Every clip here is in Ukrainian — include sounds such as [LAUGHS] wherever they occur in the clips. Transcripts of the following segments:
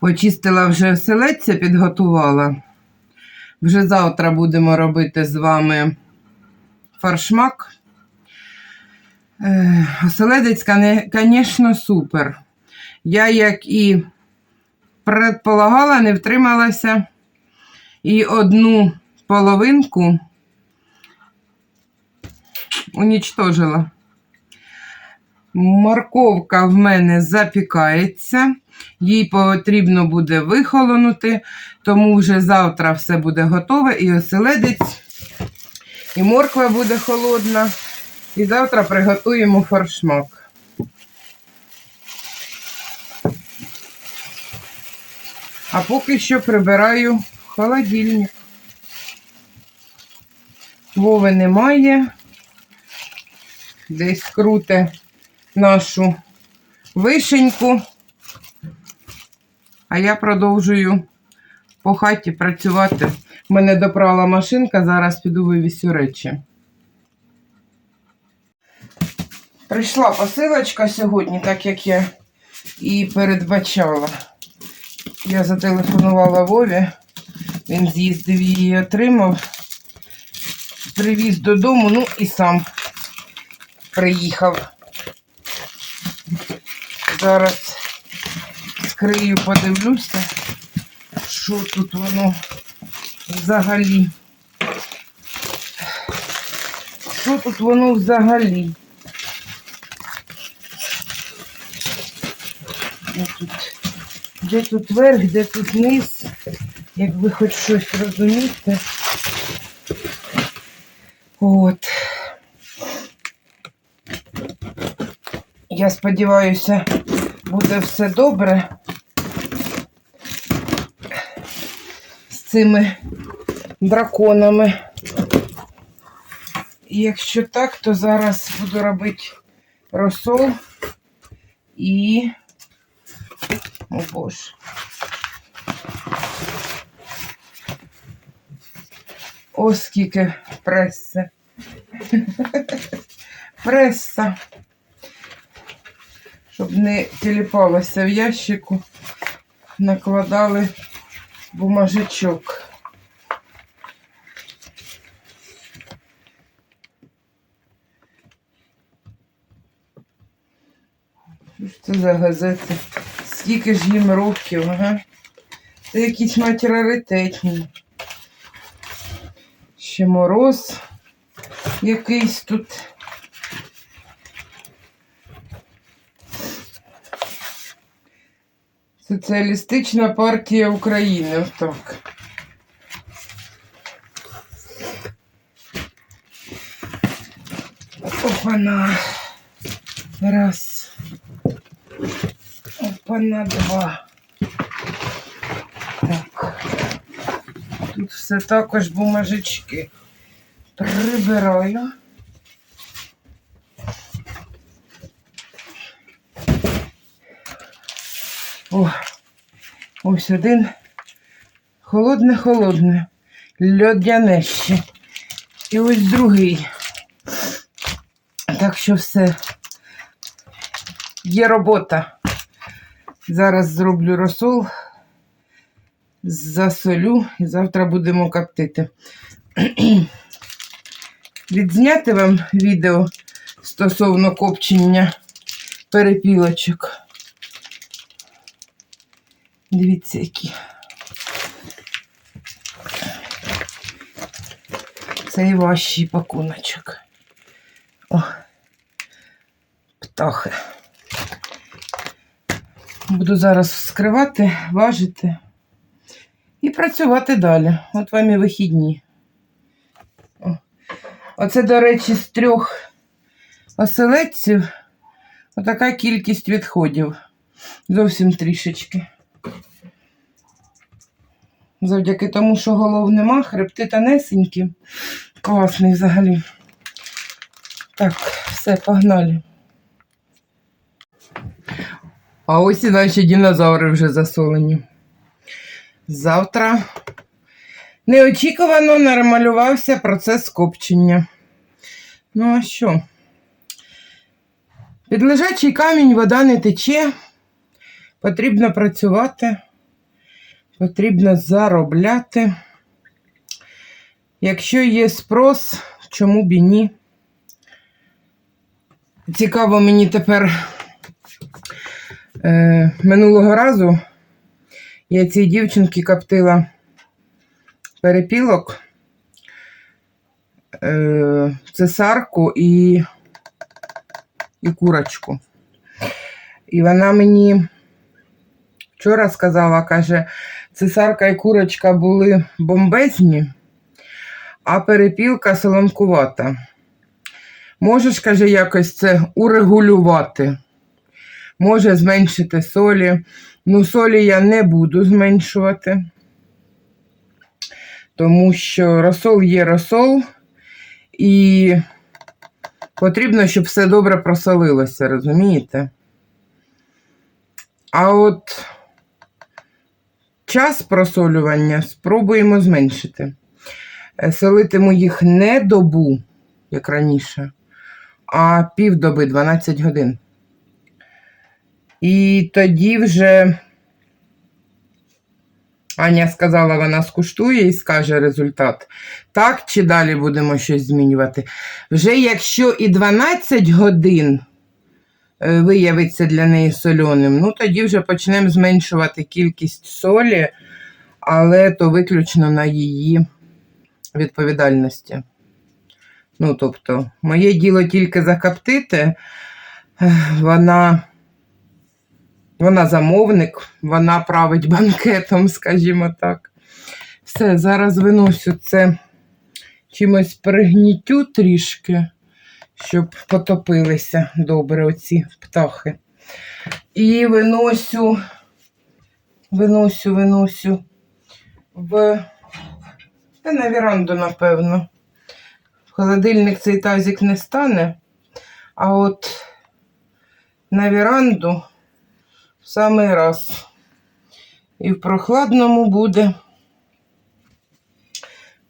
Почистила вже оселедця, підготувала. Вже завтра будемо робити з вами фаршмак. Е, Оселедець, звісно, супер. Я, як і предполагала, не втрималася і одну половинку унічтожила. Морковка в мене запікається, їй потрібно буде вихолонути, тому вже завтра все буде готове, і оселедець, і морква буде холодна. І завтра приготуємо форшмак. А поки що прибираю холодильник. Вови немає. Десь круте нашу вишеньку. А я продовжую по хаті працювати. Мене допрала машинка, зараз піду вивісю речі. Прийшла посилочка сьогодні, так як я і передбачала. Я зателефонувала Вові, він з'їздив її отримав, привіз додому, ну і сам приїхав. Зараз скрию, подивлюся, що тут воно взагалі. Що тут воно взагалі? Де тут, де тут верх, де тут низ, як ви хоч щось розумієте. От. Я сподіваюся, буде все добре з цими драконами. І якщо так, то зараз буду робити розсол і... О боже. О, скільки преси. [LAUGHS] Преса. Щоб не тіліпалося в ящику, накладали бумажечок. Що ж це за газети? Скільки ж їм років, ага? Це якісь мать раритетні. Ще мороз якийсь тут. Соціалістична партія України. Так. Опана. Раз. Опана два. Так. Тут все також бумажечки. Прибираю. О, ось один холодне-холодне, льодяне ще. І ось другий. Так що все. Є робота. Зараз зроблю розсол, засолю і завтра будемо коптити. [CLEARS THROAT] Відзняти вам відео стосовно копчення перепілочок. Дивіться, які. Це і важчий пакуночок. О, птахи. Буду зараз вскривати, важити і працювати далі. От вам і вихідні. О. Оце, до речі, з трьох оселедців отака кількість відходів. Зовсім трішечки. Завдяки тому, що голов нема, хребти тонесенькі. Класний взагалі. Так, все, погнали. А ось і наші динозаври вже засолені. завтра неочікувано намалювався процес копчення. Ну, а що? Під лежачий камінь вода не тече. Потрібно працювати, потрібно заробляти. Якщо є спрос, чому б і ні? Цікаво мені тепер е, минулого разу я цій дівчинці коптила перепілок, е, цесарку і, і курочку. І вона мені вчора сказала, каже, цесарка і курочка були бомбезні, а перепілка солонкувата. Можеш, каже, якось це урегулювати. Може зменшити солі. Ну, солі я не буду зменшувати, тому що розсол є розсол, і потрібно, щоб все добре просолилося, розумієте? А от час просолювання спробуємо зменшити. Е, Солитиму їх не добу, як раніше, а півдоби 12 годин. І тоді вже Аня сказала, вона скуштує і скаже результат. Так чи далі будемо щось змінювати. Вже якщо і 12 годин е, виявиться для неї сольоним, ну тоді вже почнемо зменшувати кількість солі, але то виключно на її відповідальності. Ну, тобто, моє діло тільки закоптити, вона, вона замовник, вона править банкетом, [LAUGHS] скажімо так. Все, зараз виносю це чимось пригнітю трішки, щоб потопилися добре оці птахи. І виносю, виносю, виносю в та на віранду, напевно. В холодильник цей тазик не стане, а от на віранду в самий раз. І в прохладному буде.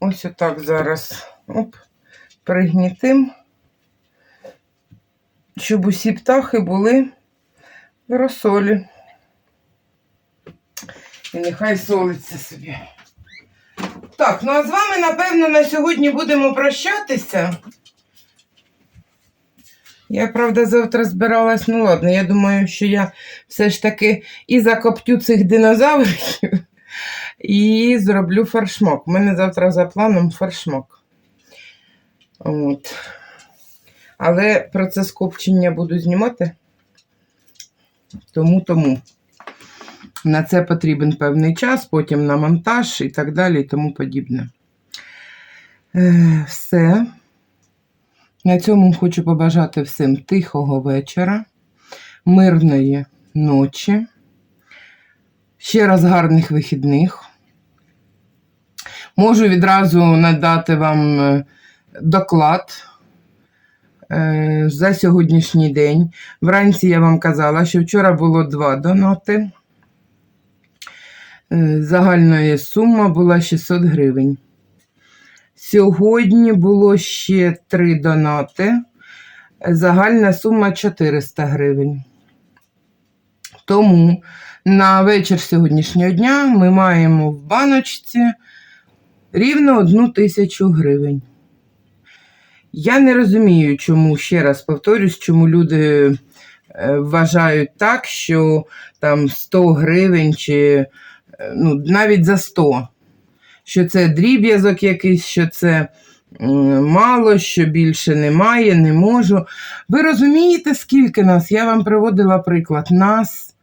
Ось отак зараз. Оп, пригнітим, щоб усі птахи були в розсолі. І нехай солиться собі. Так, ну а з вами, напевно, на сьогодні будемо прощатися. Я, правда, завтра збиралась, ну ладно, я думаю, що я все ж таки і закоптю цих динозаврів, і зроблю фаршмак. У мене завтра за планом фаршмак. От. Але процес копчення буду знімати. Тому тому. На це потрібен певний час, потім на монтаж і так далі, і тому подібне. Е, все. На цьому хочу побажати всім тихого вечора, мирної ночі, ще раз гарних вихідних. Можу відразу надати вам е, доклад е, за сьогоднішній день. Вранці я вам казала, що вчора було два донати. Е, Загальна сума була 600 гривень. Сьогодні було ще три донати. Загальна сума 400 гривень. Тому на вечір сьогоднішнього дня ми маємо в баночці рівно одну тисячу гривень. Я не розумію, чому, ще раз повторюсь, чому люди е, вважають так, що там 100 гривень чи е, ну, навіть за 100 що це дріб'язок якийсь, що це мало, що більше немає, не можу. Ви розумієте, скільки нас? Я вам приводила приклад. Нас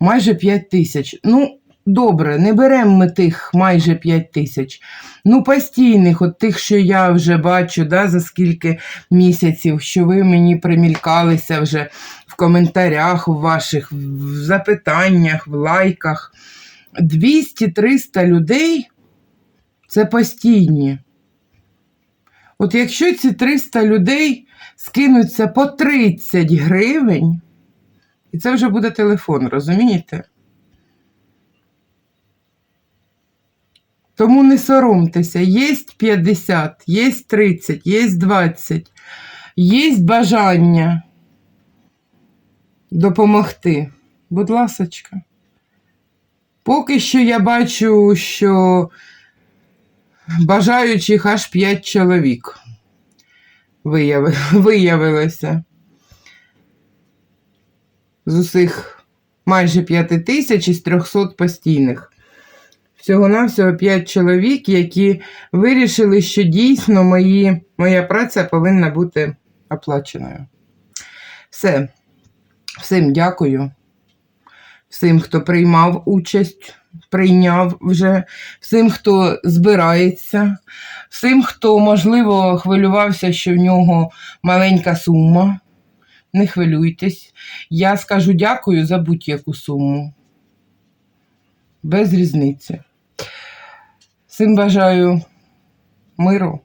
майже 5 тисяч. Ну, добре, не беремо ми тих майже 5 тисяч. Ну, постійних, от тих, що я вже бачу, да, за скільки місяців, що ви мені примількалися вже в коментарях в ваших, в запитаннях, в лайках. 200-300 людей це постійні. От якщо ці 300 людей скинуться по 30 гривень, і це вже буде телефон, розумієте? Тому не соромтеся, є 50, є 30, є 20, є бажання допомогти. Будь ласочка. Поки що я бачу, що бажаючих аж 5 чоловік вияви- [LAUGHS] виявилося. З усіх майже 5 тисяч із 300 постійних. Всього-навсього 5 чоловік, які вирішили, що дійсно мої, моя праця повинна бути оплаченою. Все. Всім дякую. Всім, хто приймав участь, прийняв вже, всім, хто збирається, всім, хто, можливо, хвилювався, що в нього маленька сума. Не хвилюйтесь. Я скажу дякую за будь-яку суму. Без різниці. Всім бажаю миру.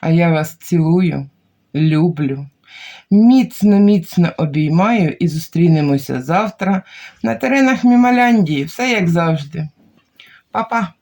А я вас цілую, люблю. Міцно, міцно обіймаю і зустрінемося завтра на теренах Мімаляндії. Все як завжди. Па-па!